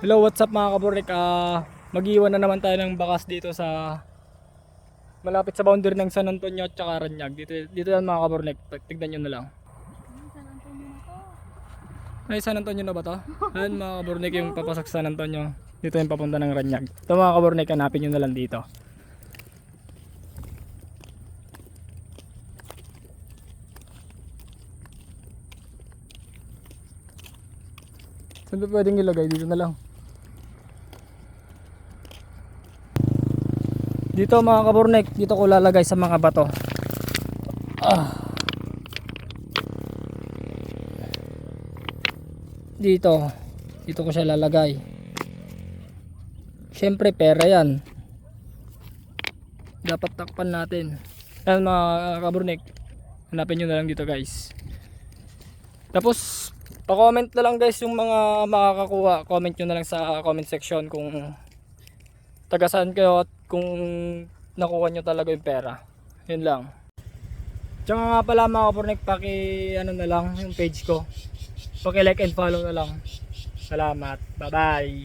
Hello, what's up mga kaburnik? Ah, mag-iwan na naman tayo ng bakas dito sa malapit sa boundary ng San Antonio at saka Ranyag. Dito, dito yan mga kaburnik. Tignan nyo na lang. Ay, San Antonio na ba to? Ayan mga kaburnik yung papasok sa San Antonio. Dito yung papunta ng Ranyag. Ito mga kaburnik, hanapin nyo na lang dito. Saan ba pwedeng ilagay? Dito na lang. Dito mga kaburnek, dito ko lalagay sa mga bato. Ah. Dito. Dito ko siya lalagay. Siyempre pera yan. Dapat takpan natin. Ayan mga kaburnek. Hanapin nyo na lang dito guys. Tapos, pa-comment na lang guys yung mga makakakuha. Comment nyo na lang sa comment section kung taga saan kayo at kung nakuha nyo talaga yung pera. Yun lang. Tsaka nga pala mga kapornik, paki ano na lang yung page ko. Paki like and follow na lang. Salamat. Bye bye.